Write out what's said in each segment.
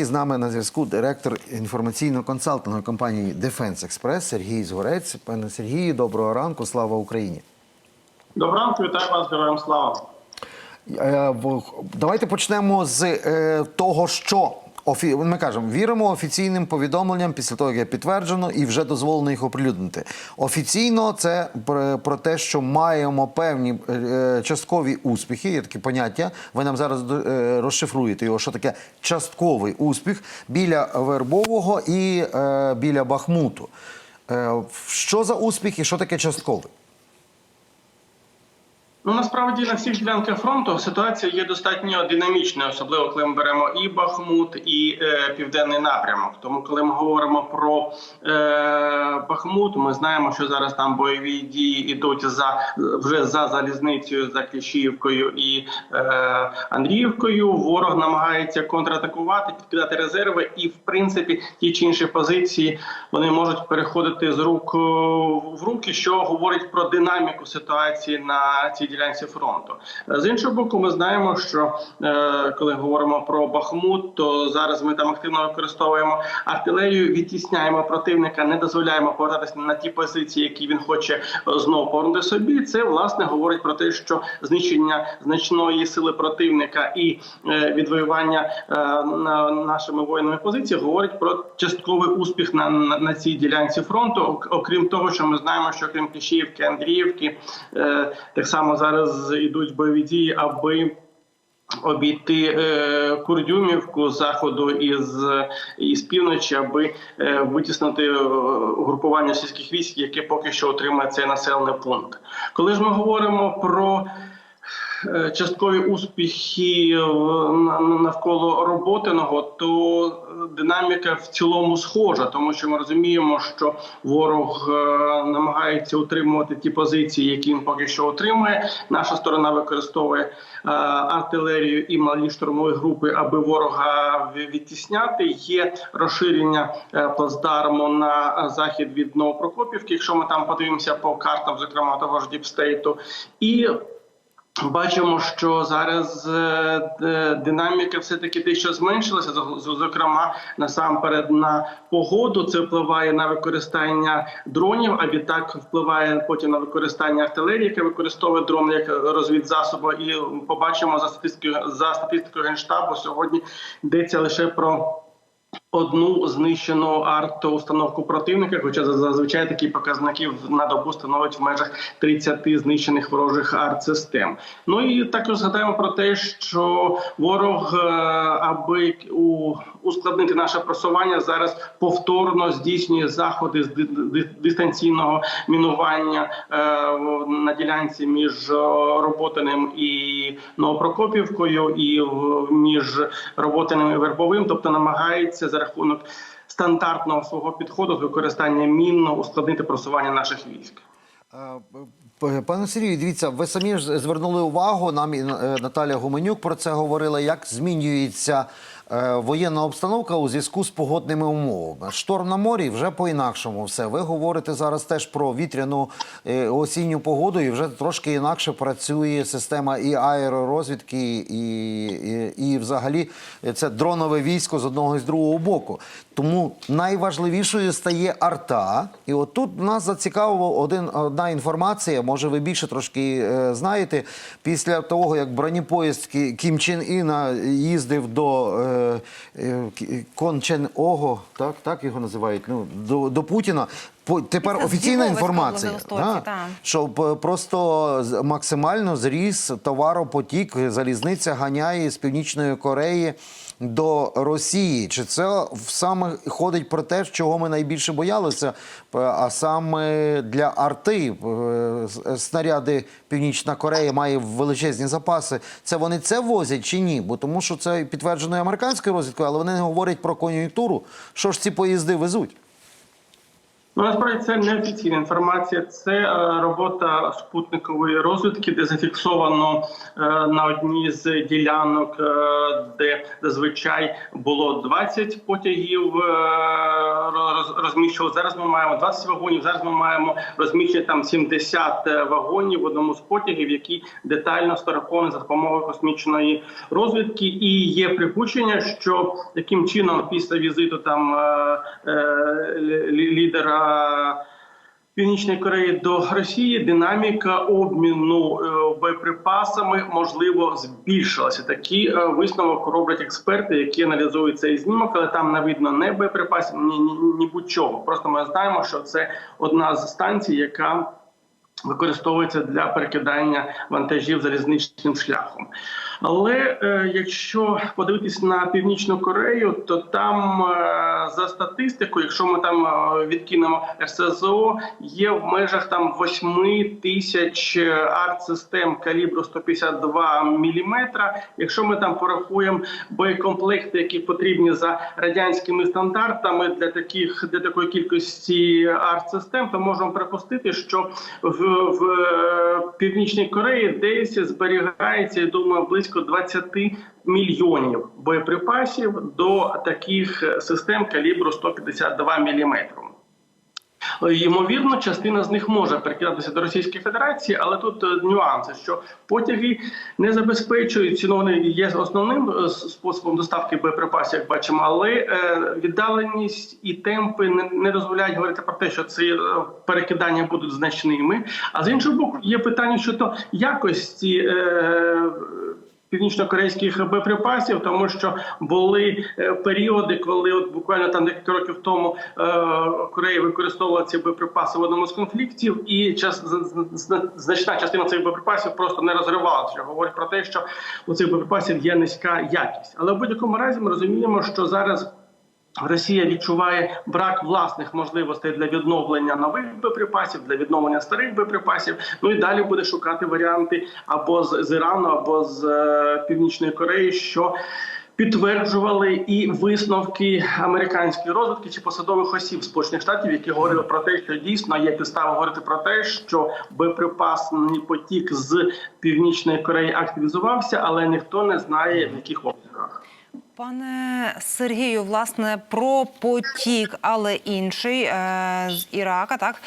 І з нами на зв'язку директор інформаційно-консалтингової компанії Defense Express Сергій Згорець. Пане Сергію, доброго ранку, слава Україні. Доброго ранку, вітаю вас, героям слава. Е, Давайте почнемо з е, того, що офі... ми кажемо, віримо офіційним повідомленням після того, як підтверджено і вже дозволено їх оприлюднити. Офіційно це про, те, що маємо певні е, часткові успіхи. Є таке поняття. Ви нам зараз е, розшифруєте його, що таке частковий успіх біля Вербового і е, біля Бахмуту. Що за успіх і що таке частковий? Ну насправді на всіх ділянках фронту ситуація є достатньо динамічною, особливо коли ми беремо і Бахмут, і е, південний напрямок. Тому, коли ми говоримо про е, Бахмут, ми знаємо, що зараз там бойові дії йдуть за вже за залізницею, за Кліщіївкою і е, Андріївкою. Ворог намагається контратакувати, підкидати резерви, і в принципі ті чи інші позиції вони можуть переходити з рук е, в руки, що говорить про динаміку ситуації на цій ділянці фронту. Е, З іншого боку, ми знаємо, що е, коли говоримо про Бахмут, то зараз ми там активно використовуємо артилерію, відтісняємо противника, не дозволяємо повертатися на ті позиції, які він хоче е, знову повернути собі. Це власне говорить про те, що знищення значної сили противника і відвоювання нашими воїнами позицій говорить про частковий успіх на, на, на цій ділянці фронту. Окрім того, що ми знаємо, що крім Кліщіївки, Андріївки, так само зараз йдуть бойові дії, аби обійти е, Курдюмівку з заходу і з, і з півночі, аби е, витіснити групування сільських військ, яке поки що отримає цей населений пункт. Коли ж ми говоримо про е, часткові успіхи е, на- на- навколо роботиного, то е, динаміка в цілому схожа, тому що ми розуміємо, що ворог е, намагається утримувати ті позиції, які він поки що отримує. Наша сторона використовує артилерію і малі штурмові групи, аби ворога відтісняти. Є розширення плацдарму на захід від Новопрокопівки. Якщо ми там подивимося по картам, зокрема того ж Діпстейту, і Бачимо, що зараз е, динаміка все таки дещо зменшилася. Зо- зо- Зокрема, насамперед на погоду це впливає на використання дронів, а відтак впливає потім на використання артилерії, яка використовує дрон як розвідзасобу. І побачимо за статистикою за статистикою генштабу. Сьогодні йдеться лише про. Одну знищену арт-установку противника, хоча зазвичай такі показники на добу становить в межах 30 знищених ворожих арт-систем. Ну і також згадаємо про те, що ворог, е, аби ускладнити наше просування, зараз повторно здійснює заходи з ди- ди- дистанційного мінування е, на ділянці між е, Роботиним і Новопрокопівкою, і між Роботиним і Вербовим, тобто намагається за рахунок стандартного свого підходу з використання мінно ускладнити просування наших військ. Е, Пане Сергію, дивіться, ви самі ж звернули увагу. Нам і Наталія Наталя Гуменюк про це говорила. Як змінюється е, воєнна обстановка у зв'язку з погодними умовами? Шторм на морі вже по-інакшому все. Ви говорите зараз теж про вітряну е, осінню погоду, і вже трошки інакше працює система і аеророзвідки, і, і, і взагалі це дронове військо з одного і з другого боку. Тому найважливішою стає арта. І от тут нас зацікавила один, одна інформація, може ви більше трошки е, знаєте. Після того, як бронепоїзд Кі- Кім Чен Іна їздив до е, е, Кон Чен Ого, так, так його називають, ну, до, до Путіна. Тепер Це офіційна інформація, так. щоб е, просто максимально зріс товаропотік, залізниця ганяє з Північної Кореї до Росії. Чи це саме ходить про те, чого ми найбільше боялися? А саме для арти е, снаряди Північна Корея має величезні запаси. Це вони це возять чи ні? Бо тому, що це підтверджено американською розвідкою, але вони не говорять про кон'юнктуру. Що ж ці поїзди везуть? Ну насправді це не офіційна інформація. Це е, робота спутникової розвідки, де зафіксовано е, на одній з ділянок, е, де зазвичай було 20 потягів розміщували. Зараз ми маємо 20 вагонів. Зараз ми маємо розміщення там 70 вагонів в одному з потягів, які детально сфотографовані за допомогою космічної розвідки. І є припущення, що таким чином після візиту там лі- лідера. Північної Кореї до Росії динаміка обміну е, боєприпасами можливо збільшилася. Такі е, висновок роблять експерти, які аналізують цей знімок, але там не видно не боєприпасів, ні, ні, ні будь-чого. Просто ми знаємо, що це одна з станцій, яка використовується для перекидання вантажів залізничним шляхом. Але е, якщо подивитись на північну Корею, то там е, за статистикою, якщо ми там е, відкинемо РСЗО, є в межах там 8 тисяч е, артсистем калібру 152 міліметра. Якщо ми там порахуємо боєкомплекти, які потрібні за радянськими стандартами для таких для такої кількості артсистем, то можемо припустити, що в, в е, північній Кореї десь зберігається, я думаю, близько 20 мільйонів боєприпасів до таких е, систем калібру 152 міліметру. Ймовірно, частина з них може перекидатися до Російської Федерації, але тут е, нюанси, що потяги не забезпечують ціну, вони є основним е, способом доставки боєприпасів, як бачимо, але е, віддаленість і темпи не, дозволяють говорити про те, що ці е, перекидання будуть значними. А з іншого боку, є питання щодо якості. Північно-корейських боєприпасів, тому що були е, періоди, коли от буквально там декілька років тому е, Корея використовувала ці боєприпаси в одному з конфліктів, і час значна частина цих боєприпасів просто не розривалася. Говорить про те, що у цих боєприпасів є низька якість. Але в будь-якому разі ми розуміємо, що зараз. Росія відчуває брак власних можливостей для відновлення нових боєприпасів, для відновлення старих боєприпасів. Ну і далі буде шукати варіанти або з, з Ірану, або з е, Північної Кореї, що підтверджували і висновки американської розвідки чи посадових осіб Сполучених Штатів, які говорили про те, що дійсно є підстава говорити про те, що боєприпасний потік з Північної Кореї активізувався, але ніхто не знає в яких обсягах. Пане Сергію, власне, про потік, але інший е, з Ірака, так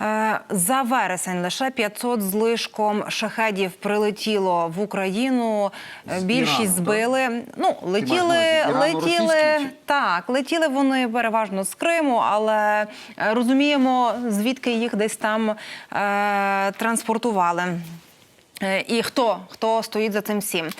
е, за вересень лише 500 з лишком шахедів прилетіло в Україну. Е, Більшість збили. Ну летіли, летіли так. Летіли вони переважно з Криму, але розуміємо, звідки їх десь там транспортували. Е, І хто хто стоїть за цим всім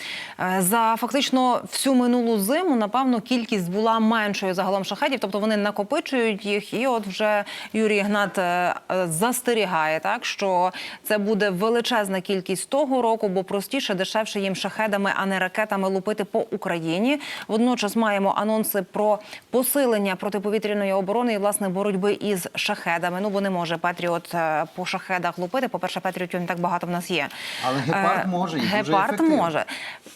Е, за фактично всю минулу зиму? Напевно, кількість була меншою загалом шахедів, тобто вони накопичують їх. І от вже Юрій Гнат е, застерігає, так що це буде величезна кількість того року, бо простіше, дешевше їм шахедами, а не ракетами лупити по Україні. Водночас маємо анонси про посилення протиповітряної оборони і власне боротьби із шахедами. Ну бо не може Петріот е, по шахедах лупити. По перше, Петріотів не так багато в нас є. Але гепард Е, може і гепард ефективно. може.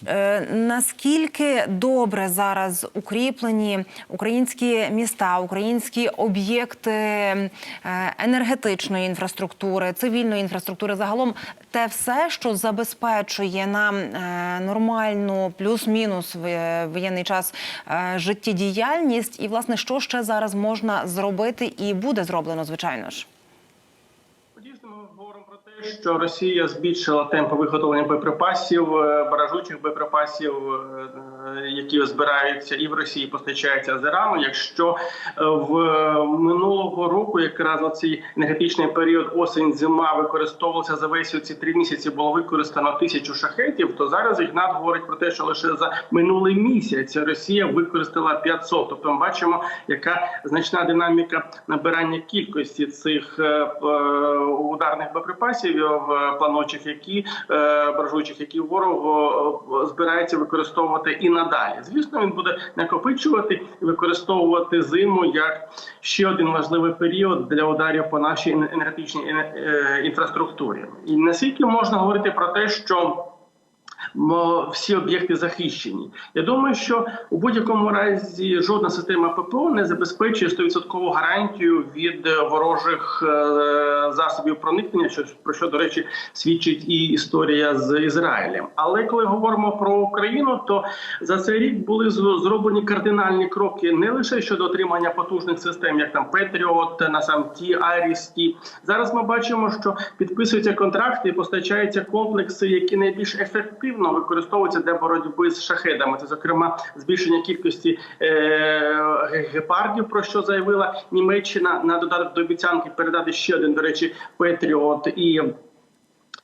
Е, наскільки добре зараз укріплені українські міста, українські об'єкти е, енергетичної інфраструктури, цивільної інфраструктури, загалом те все, що забезпечує нам нормальну плюс-мінус в воєнний час життєдіяльність, і власне що ще зараз можна зробити і буде зроблено, звичайно ж. Дійсно, ми говоримо про те, що Росія збільшила темпи виготовлення боєприпасів, е, баражучих боєприпасів, е, які збираються і в Росії постачаються з Ірану. Якщо е, в минулого року, якраз оцей енергетичний період осінь, зима використовувався за весь ці три місяці, було використано тисячу шахетів, то зараз Ігнат говорить про те, що лише за минулий місяць Росія використала 500. Тобто ми бачимо, яка значна динаміка набирання кількості цих е, е, ударних боєприпасів в планучих, які е, які ворог е, збирається використовувати і надалі. Звісно, він буде накопичувати і використовувати зиму як ще один важливий період для ударів по нашій енергетичній е, е, інфраструктурі. І наскільки можна говорити про те, що всі об'єкти захищені. Я думаю, що у будь-якому разі жодна система ППО не забезпечує 100% гарантію від ворожих е, засобів проникнення, про що до речі свідчить і історія з Ізраїлем. Але коли говоримо про Україну, то за цей рік були зроблені кардинальні кроки не лише щодо отримання потужних систем, як там Петріот, Насамті, Айрісті. Зараз ми бачимо, що підписуються контракти і постачаються комплекси, які найбільш ефективно використовуються для боротьби з шахедами. Це зокрема збільшення кількості е- гепардів, про що заявила Німеччина на додаток до обіцянки передати ще один, до речі, Петріот і.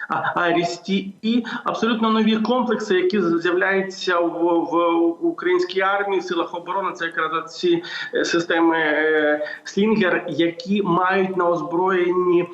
Арісті і абсолютно нові комплекси, які з'являються в, в українській армії, силах оборони. Це якраз ці е, системи е, Слінгер, які мають на озброєнні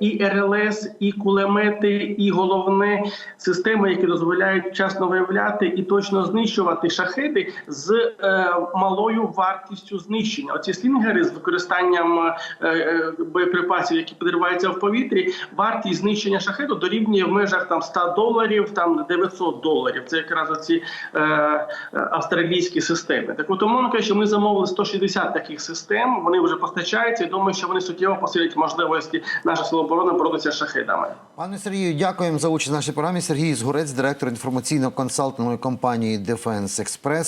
і РЛС, і кулемети, і головне системи, які дозволяють вчасно виявляти і точно знищувати шахеди з е, малою вартістю знищення. Оці слінгери з використанням е, е, боєприпасів, які підриваються в повітрі, вартість знищення шахеду дорівнює в межах там 100 доларів, там 900 доларів. Це якраз оці е, е, австралійські системи. Так от умовно кажучи, ми замовили 160 таких систем. Вони вже постачаються. і думаю, що вони суттєво посилять можливості наших сил оборони боротися з шахедами. Пане Сергію, дякуємо за участь в нашій програмі. Сергій Згурець, директор інформаційно-консалтингової компанії Defense Express.